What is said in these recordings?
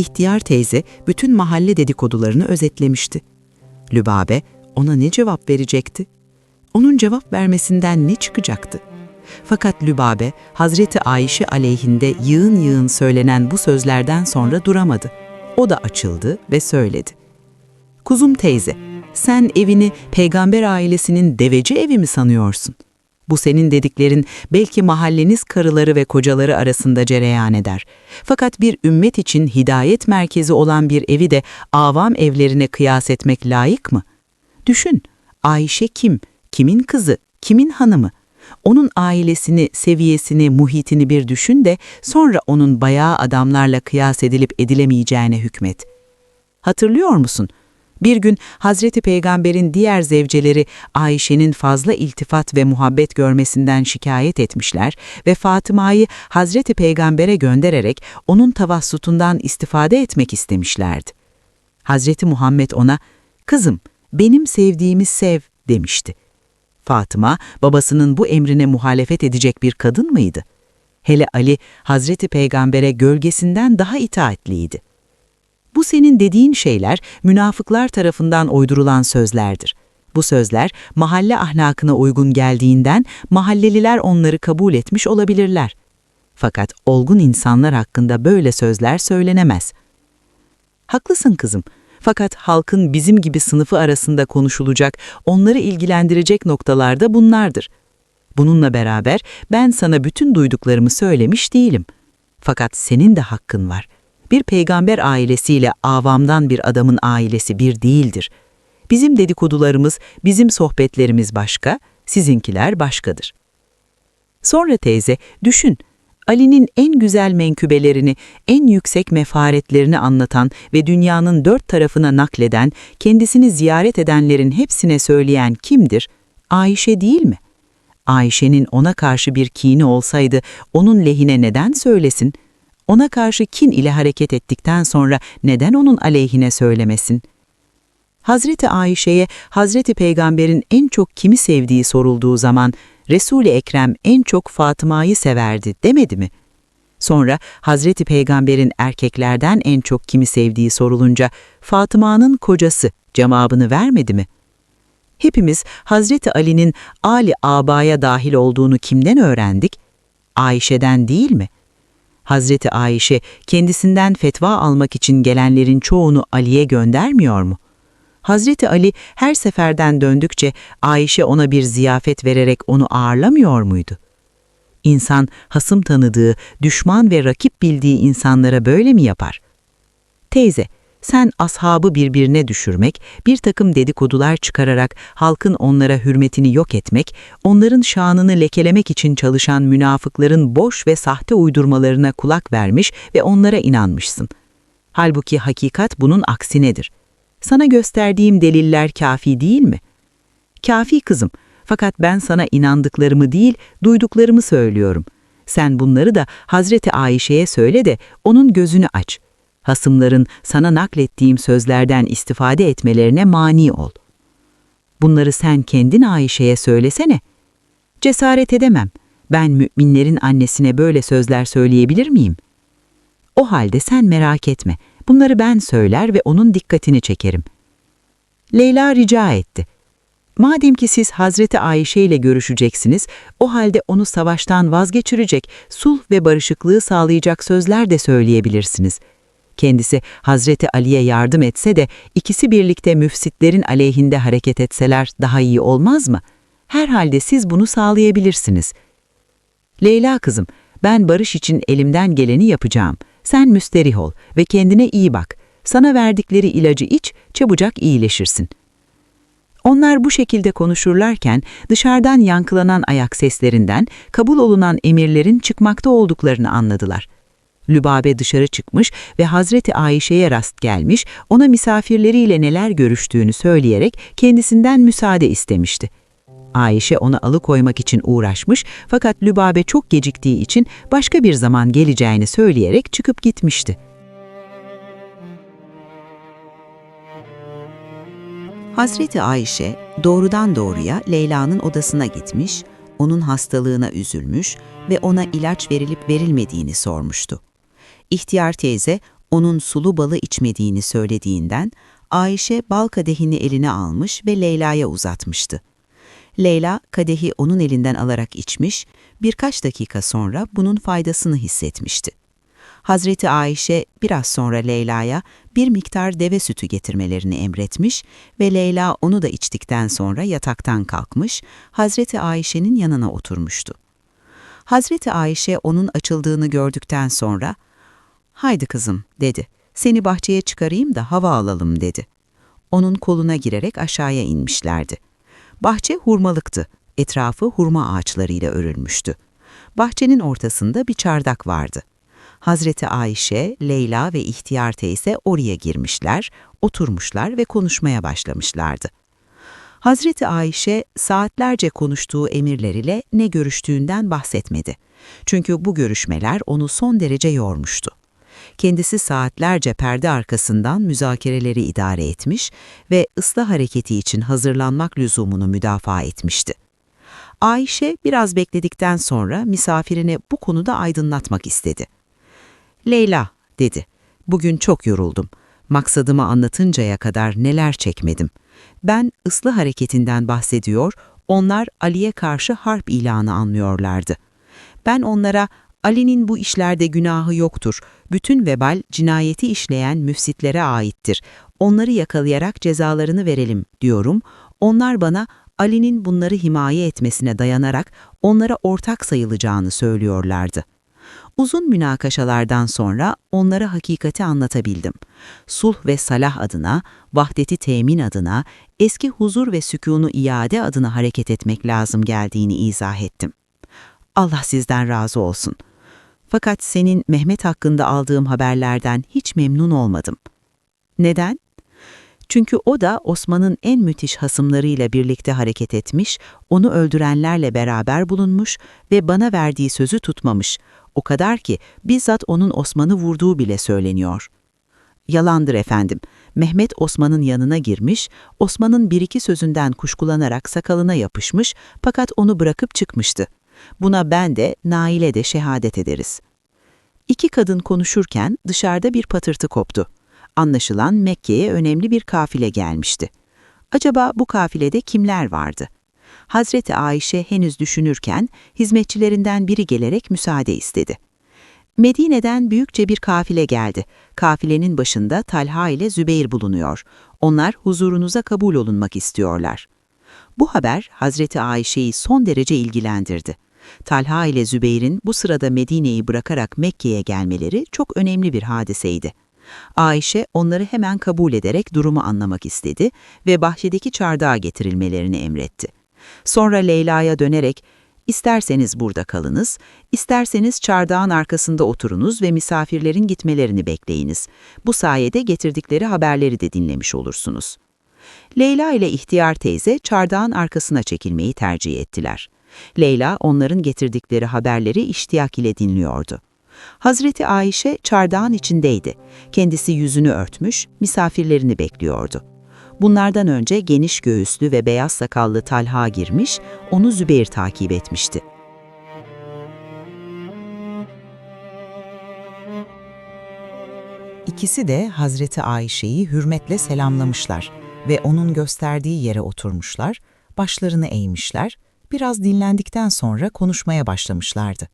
İhtiyar teyze bütün mahalle dedikodularını özetlemişti. Lübabe ona ne cevap verecekti? Onun cevap vermesinden ne çıkacaktı? Fakat Lübabe, Hazreti Ayşe aleyhinde yığın yığın söylenen bu sözlerden sonra duramadı. O da açıldı ve söyledi. Kuzum teyze, sen evini peygamber ailesinin deveci evi mi sanıyorsun? Bu senin dediklerin belki mahalleniz karıları ve kocaları arasında cereyan eder. Fakat bir ümmet için hidayet merkezi olan bir evi de avam evlerine kıyas etmek layık mı? Düşün, Ayşe kim, kimin kızı, kimin hanımı? Onun ailesini, seviyesini, muhitini bir düşün de sonra onun bayağı adamlarla kıyas edilip edilemeyeceğine hükmet. Hatırlıyor musun? Bir gün Hazreti Peygamber'in diğer zevceleri Ayşe'nin fazla iltifat ve muhabbet görmesinden şikayet etmişler ve Fatıma'yı Hazreti Peygamber'e göndererek onun tavassutundan istifade etmek istemişlerdi. Hazreti Muhammed ona, "Kızım, benim sevdiğimi sev." demişti. Fatıma, babasının bu emrine muhalefet edecek bir kadın mıydı? Hele Ali, Hazreti Peygamber'e gölgesinden daha itaatliydi. Bu senin dediğin şeyler münafıklar tarafından uydurulan sözlerdir. Bu sözler mahalle ahlakına uygun geldiğinden mahalleliler onları kabul etmiş olabilirler. Fakat olgun insanlar hakkında böyle sözler söylenemez. Haklısın kızım. Fakat halkın bizim gibi sınıfı arasında konuşulacak, onları ilgilendirecek noktalarda bunlardır. Bununla beraber ben sana bütün duyduklarımı söylemiş değilim. Fakat senin de hakkın var. Bir peygamber ailesiyle avamdan bir adamın ailesi bir değildir. Bizim dedikodularımız, bizim sohbetlerimiz başka, sizinkiler başkadır. Sonra teyze, düşün, Ali'nin en güzel menkübelerini, en yüksek mefaretlerini anlatan ve dünyanın dört tarafına nakleden, kendisini ziyaret edenlerin hepsine söyleyen kimdir? Ayşe değil mi? Ayşe'nin ona karşı bir kini olsaydı onun lehine neden söylesin? Ona karşı kin ile hareket ettikten sonra neden onun aleyhine söylemesin? Hazreti Ayşe'ye Hazreti Peygamber'in en çok kimi sevdiği sorulduğu zaman Resul-i Ekrem en çok Fatıma'yı severdi demedi mi? Sonra Hazreti Peygamber'in erkeklerden en çok kimi sevdiği sorulunca Fatıma'nın kocası cevabını vermedi mi? Hepimiz Hazreti Ali'nin Ali Aba'ya dahil olduğunu kimden öğrendik? Ayşe'den değil mi? Hazreti Ayşe kendisinden fetva almak için gelenlerin çoğunu Ali'ye göndermiyor mu? Hazreti Ali her seferden döndükçe Ayşe ona bir ziyafet vererek onu ağırlamıyor muydu? İnsan hasım tanıdığı, düşman ve rakip bildiği insanlara böyle mi yapar? Teyze, sen ashabı birbirine düşürmek, bir takım dedikodular çıkararak halkın onlara hürmetini yok etmek, onların şanını lekelemek için çalışan münafıkların boş ve sahte uydurmalarına kulak vermiş ve onlara inanmışsın. Halbuki hakikat bunun aksinedir. Sana gösterdiğim deliller kafi değil mi? Kafi kızım, fakat ben sana inandıklarımı değil, duyduklarımı söylüyorum. Sen bunları da Hazreti Ayşe'ye söyle de onun gözünü aç.'' Hasımların sana naklettiğim sözlerden istifade etmelerine mani ol. Bunları sen kendin Ayşe'ye söylesene. Cesaret edemem. Ben müminlerin annesine böyle sözler söyleyebilir miyim? O halde sen merak etme. Bunları ben söyler ve onun dikkatini çekerim. Leyla rica etti. Madem ki siz Hazreti Ayşe ile görüşeceksiniz, o halde onu savaştan vazgeçirecek, sulh ve barışıklığı sağlayacak sözler de söyleyebilirsiniz.'' Kendisi Hazreti Ali'ye yardım etse de ikisi birlikte müfsitlerin aleyhinde hareket etseler daha iyi olmaz mı? Herhalde siz bunu sağlayabilirsiniz. Leyla kızım, ben barış için elimden geleni yapacağım. Sen müsterih ol ve kendine iyi bak. Sana verdikleri ilacı iç, çabucak iyileşirsin. Onlar bu şekilde konuşurlarken dışarıdan yankılanan ayak seslerinden kabul olunan emirlerin çıkmakta olduklarını anladılar.'' Lübabe dışarı çıkmış ve Hazreti Ayşe'ye rast gelmiş, ona misafirleriyle neler görüştüğünü söyleyerek kendisinden müsaade istemişti. Ayşe onu alıkoymak için uğraşmış fakat Lübabe çok geciktiği için başka bir zaman geleceğini söyleyerek çıkıp gitmişti. Hazreti Ayşe doğrudan doğruya Leyla'nın odasına gitmiş, onun hastalığına üzülmüş ve ona ilaç verilip verilmediğini sormuştu. İhtiyar teyze onun sulu balı içmediğini söylediğinden Ayşe bal kadehini eline almış ve Leyla'ya uzatmıştı. Leyla kadehi onun elinden alarak içmiş, birkaç dakika sonra bunun faydasını hissetmişti. Hazreti Ayşe biraz sonra Leyla'ya bir miktar deve sütü getirmelerini emretmiş ve Leyla onu da içtikten sonra yataktan kalkmış, Hazreti Ayşe'nin yanına oturmuştu. Hazreti Ayşe onun açıldığını gördükten sonra, ''Haydi kızım'' dedi. ''Seni bahçeye çıkarayım da hava alalım'' dedi. Onun koluna girerek aşağıya inmişlerdi. Bahçe hurmalıktı. Etrafı hurma ağaçlarıyla örülmüştü. Bahçenin ortasında bir çardak vardı. Hazreti Ayşe, Leyla ve ihtiyar teyze oraya girmişler, oturmuşlar ve konuşmaya başlamışlardı. Hazreti Ayşe saatlerce konuştuğu emirler ile ne görüştüğünden bahsetmedi. Çünkü bu görüşmeler onu son derece yormuştu. Kendisi saatlerce perde arkasından müzakereleri idare etmiş ve ıslah hareketi için hazırlanmak lüzumunu müdafaa etmişti. Ayşe biraz bekledikten sonra misafirini bu konuda aydınlatmak istedi. Leyla, dedi, bugün çok yoruldum. Maksadımı anlatıncaya kadar neler çekmedim. Ben ıslah hareketinden bahsediyor, onlar Ali'ye karşı harp ilanı anlıyorlardı. Ben onlara Ali'nin bu işlerde günahı yoktur. Bütün vebal cinayeti işleyen müfsitlere aittir. Onları yakalayarak cezalarını verelim diyorum. Onlar bana Ali'nin bunları himaye etmesine dayanarak onlara ortak sayılacağını söylüyorlardı. Uzun münakaşalardan sonra onlara hakikati anlatabildim. Sulh ve salah adına, vahdeti temin adına, eski huzur ve sükûnu iade adına hareket etmek lazım geldiğini izah ettim. Allah sizden razı olsun. Fakat senin Mehmet hakkında aldığım haberlerden hiç memnun olmadım. Neden? Çünkü o da Osman'ın en müthiş hasımlarıyla birlikte hareket etmiş, onu öldürenlerle beraber bulunmuş ve bana verdiği sözü tutmamış. O kadar ki bizzat onun Osman'ı vurduğu bile söyleniyor. Yalandır efendim. Mehmet Osman'ın yanına girmiş, Osman'ın bir iki sözünden kuşkulanarak sakalına yapışmış fakat onu bırakıp çıkmıştı. Buna ben de, Nail'e de şehadet ederiz. İki kadın konuşurken dışarıda bir patırtı koptu. Anlaşılan Mekke'ye önemli bir kafile gelmişti. Acaba bu kafilede kimler vardı? Hazreti Ayşe henüz düşünürken hizmetçilerinden biri gelerek müsaade istedi. Medine'den büyükçe bir kafile geldi. Kafilenin başında Talha ile Zübeyir bulunuyor. Onlar huzurunuza kabul olunmak istiyorlar. Bu haber Hazreti Ayşe'yi son derece ilgilendirdi. Talha ile Zübeyir'in bu sırada Medine'yi bırakarak Mekke'ye gelmeleri çok önemli bir hadiseydi. Ayşe onları hemen kabul ederek durumu anlamak istedi ve bahçedeki çardağa getirilmelerini emretti. Sonra Leyla'ya dönerek, isterseniz burada kalınız, isterseniz çardağın arkasında oturunuz ve misafirlerin gitmelerini bekleyiniz. Bu sayede getirdikleri haberleri de dinlemiş olursunuz. Leyla ile ihtiyar teyze çardağın arkasına çekilmeyi tercih ettiler. Leyla onların getirdikleri haberleri iştiyak ile dinliyordu. Hazreti Ayşe çardağın içindeydi. Kendisi yüzünü örtmüş, misafirlerini bekliyordu. Bunlardan önce geniş göğüslü ve beyaz sakallı Talha girmiş, onu Zübeyir takip etmişti. İkisi de Hazreti Ayşe'yi hürmetle selamlamışlar ve onun gösterdiği yere oturmuşlar, başlarını eğmişler, biraz dinlendikten sonra konuşmaya başlamışlardı.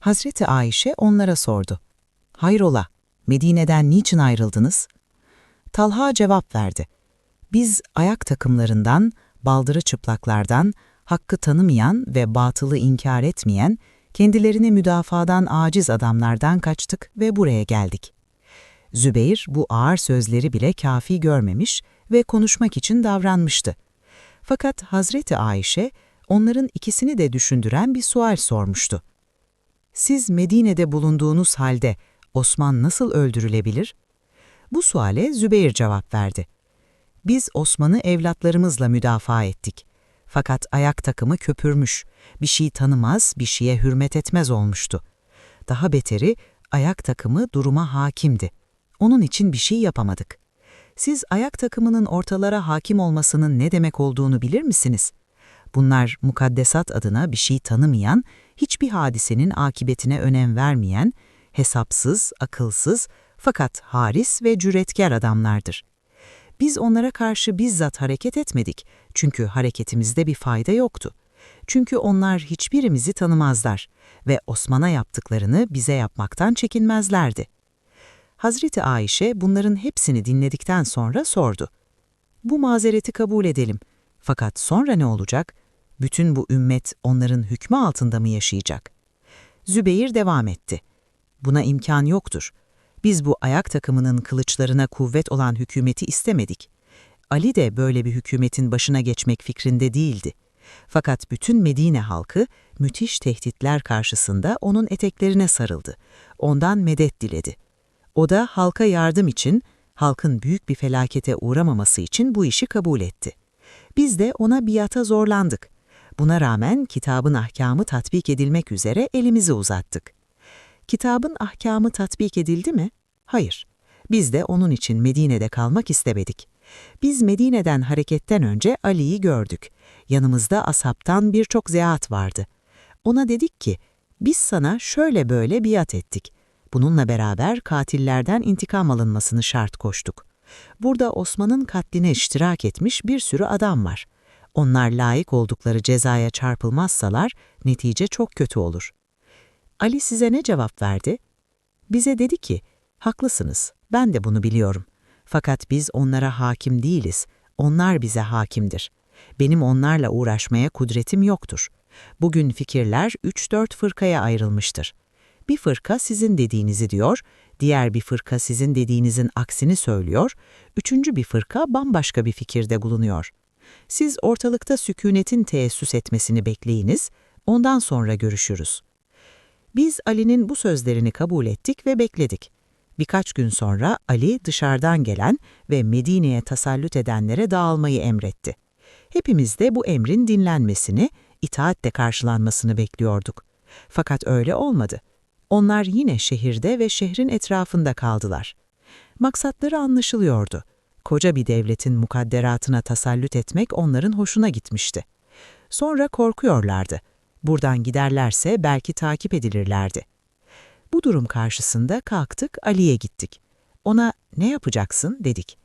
Hazreti Ayşe onlara sordu. Hayrola, Medine'den niçin ayrıldınız? Talha cevap verdi. Biz ayak takımlarından, baldırı çıplaklardan, hakkı tanımayan ve batılı inkar etmeyen, kendilerini müdafadan aciz adamlardan kaçtık ve buraya geldik. Zübeyir bu ağır sözleri bile kafi görmemiş ve konuşmak için davranmıştı. Fakat Hazreti Ayşe onların ikisini de düşündüren bir sual sormuştu. Siz Medine'de bulunduğunuz halde Osman nasıl öldürülebilir? Bu suale Zübeyir cevap verdi. Biz Osman'ı evlatlarımızla müdafaa ettik. Fakat ayak takımı köpürmüş, bir şey tanımaz, bir şeye hürmet etmez olmuştu. Daha beteri ayak takımı duruma hakimdi. Onun için bir şey yapamadık. Siz ayak takımının ortalara hakim olmasının ne demek olduğunu bilir misiniz? Bunlar mukaddesat adına bir şey tanımayan, hiçbir hadisenin akibetine önem vermeyen, hesapsız, akılsız, Fakat haris ve cüretkar adamlardır. Biz onlara karşı bizzat hareket etmedik çünkü hareketimizde bir fayda yoktu. Çünkü onlar hiçbirimizi tanımazlar ve Osman'a yaptıklarını bize yapmaktan çekinmezlerdi. Hazreti Ayşe bunların hepsini dinledikten sonra sordu. Bu mazereti kabul edelim. Fakat sonra ne olacak? Bütün bu ümmet onların hükmü altında mı yaşayacak? Zübeyir devam etti. Buna imkan yoktur. Biz bu ayak takımının kılıçlarına kuvvet olan hükümeti istemedik. Ali de böyle bir hükümetin başına geçmek fikrinde değildi. Fakat bütün Medine halkı müthiş tehditler karşısında onun eteklerine sarıldı. Ondan medet diledi. O da halka yardım için, halkın büyük bir felakete uğramaması için bu işi kabul etti. Biz de ona biata zorlandık. Buna rağmen kitabın ahkamı tatbik edilmek üzere elimizi uzattık. Kitabın ahkamı tatbik edildi mi? Hayır. Biz de onun için Medine'de kalmak istemedik. Biz Medine'den hareketten önce Ali'yi gördük. Yanımızda asaptan birçok zeat vardı. Ona dedik ki, biz sana şöyle böyle biat ettik. Bununla beraber katillerden intikam alınmasını şart koştuk. Burada Osman'ın katline iştirak etmiş bir sürü adam var. Onlar layık oldukları cezaya çarpılmazsalar netice çok kötü olur. Ali size ne cevap verdi? Bize dedi ki, haklısınız, ben de bunu biliyorum. Fakat biz onlara hakim değiliz, onlar bize hakimdir. Benim onlarla uğraşmaya kudretim yoktur. Bugün fikirler 3-4 fırkaya ayrılmıştır. Bir fırka sizin dediğinizi diyor, diğer bir fırka sizin dediğinizin aksini söylüyor, üçüncü bir fırka bambaşka bir fikirde bulunuyor. Siz ortalıkta sükunetin teessüs etmesini bekleyiniz, ondan sonra görüşürüz. Biz Ali'nin bu sözlerini kabul ettik ve bekledik. Birkaç gün sonra Ali dışarıdan gelen ve Medine'ye tasallut edenlere dağılmayı emretti. Hepimiz de bu emrin dinlenmesini, itaatle karşılanmasını bekliyorduk. Fakat öyle olmadı. Onlar yine şehirde ve şehrin etrafında kaldılar. Maksatları anlaşılıyordu. Koca bir devletin mukadderatına tasallut etmek onların hoşuna gitmişti. Sonra korkuyorlardı. Buradan giderlerse belki takip edilirlerdi. Bu durum karşısında kalktık Ali'ye gittik. Ona ne yapacaksın dedik.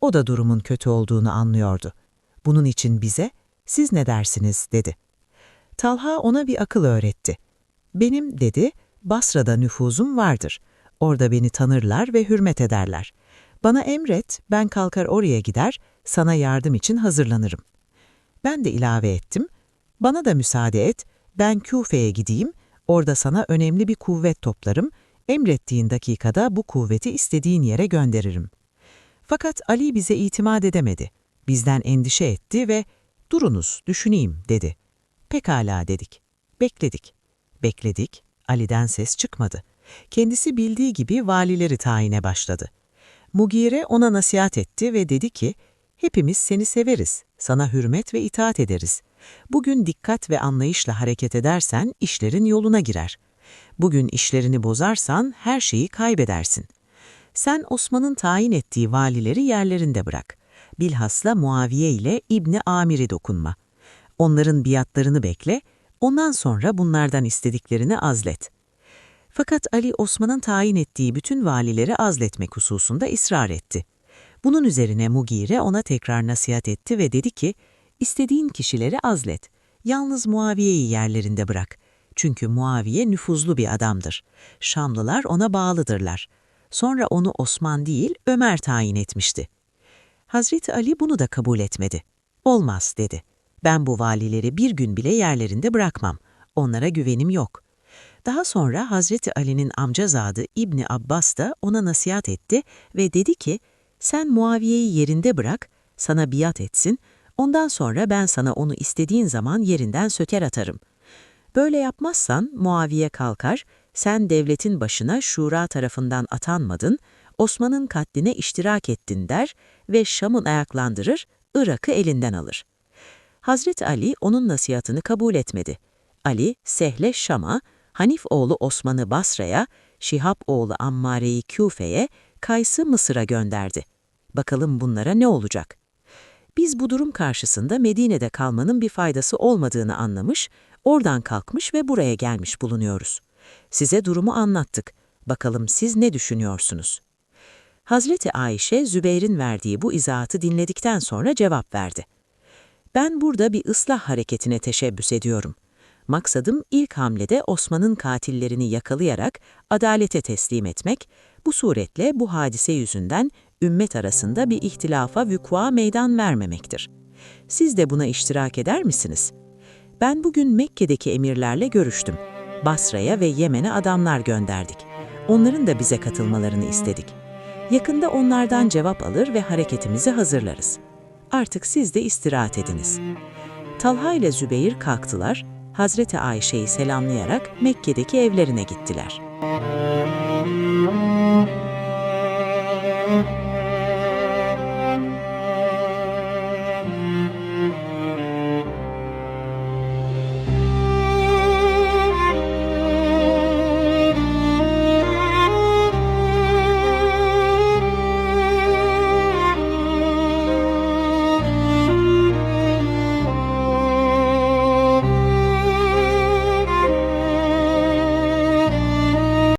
O da durumun kötü olduğunu anlıyordu. Bunun için bize siz ne dersiniz dedi. Talha ona bir akıl öğretti. Benim dedi Basra'da nüfuzum vardır. Orada beni tanırlar ve hürmet ederler. Bana emret, ben kalkar oraya gider, sana yardım için hazırlanırım. Ben de ilave ettim, bana da müsaade et, ben Küfe'ye gideyim, orada sana önemli bir kuvvet toplarım, emrettiğin dakikada bu kuvveti istediğin yere gönderirim. Fakat Ali bize itimat edemedi. Bizden endişe etti ve durunuz, düşüneyim dedi. Pekala dedik. Bekledik. Bekledik, Ali'den ses çıkmadı. Kendisi bildiği gibi valileri tayine başladı. Mugire ona nasihat etti ve dedi ki, hepimiz seni severiz, sana hürmet ve itaat ederiz. Bugün dikkat ve anlayışla hareket edersen işlerin yoluna girer. Bugün işlerini bozarsan her şeyi kaybedersin. Sen Osman'ın tayin ettiği valileri yerlerinde bırak. Bilhasla Muaviye ile İbni Amir'i dokunma. Onların biatlarını bekle, ondan sonra bunlardan istediklerini azlet. Fakat Ali Osman'ın tayin ettiği bütün valileri azletmek hususunda ısrar etti. Bunun üzerine Mugire ona tekrar nasihat etti ve dedi ki, istediğin kişileri azlet, yalnız Muaviye'yi yerlerinde bırak. Çünkü Muaviye nüfuzlu bir adamdır. Şamlılar ona bağlıdırlar. Sonra onu Osman değil Ömer tayin etmişti. Hazreti Ali bunu da kabul etmedi. Olmaz dedi. Ben bu valileri bir gün bile yerlerinde bırakmam. Onlara güvenim yok. Daha sonra Hazreti Ali'nin amcazadı İbni Abbas da ona nasihat etti ve dedi ki, sen Muaviye'yi yerinde bırak, sana biat etsin, ondan sonra ben sana onu istediğin zaman yerinden söker atarım. Böyle yapmazsan Muaviye kalkar, sen devletin başına şura tarafından atanmadın, Osman'ın katline iştirak ettin der ve Şam'ın ayaklandırır, Irak'ı elinden alır. Hazreti Ali onun nasihatını kabul etmedi. Ali, Sehle Şam'a, Hanif oğlu Osman'ı Basra'ya, Şihab oğlu Ammare'yi Küfe'ye, Kays'ı Mısır'a gönderdi. Bakalım bunlara ne olacak? Biz bu durum karşısında Medine'de kalmanın bir faydası olmadığını anlamış, oradan kalkmış ve buraya gelmiş bulunuyoruz. Size durumu anlattık. Bakalım siz ne düşünüyorsunuz? Hazreti Ayşe, Zübeyir'in verdiği bu izahatı dinledikten sonra cevap verdi. Ben burada bir ıslah hareketine teşebbüs ediyorum. Maksadım ilk hamlede Osman'ın katillerini yakalayarak adalete teslim etmek, bu suretle bu hadise yüzünden ümmet arasında bir ihtilafa vükua meydan vermemektir. Siz de buna iştirak eder misiniz? Ben bugün Mekke'deki emirlerle görüştüm. Basra'ya ve Yemen'e adamlar gönderdik. Onların da bize katılmalarını istedik. Yakında onlardan cevap alır ve hareketimizi hazırlarız. Artık siz de istirahat ediniz. Talha ile Zübeyir kalktılar, Hazreti Ayşe'yi selamlayarak Mekke'deki evlerine gittiler.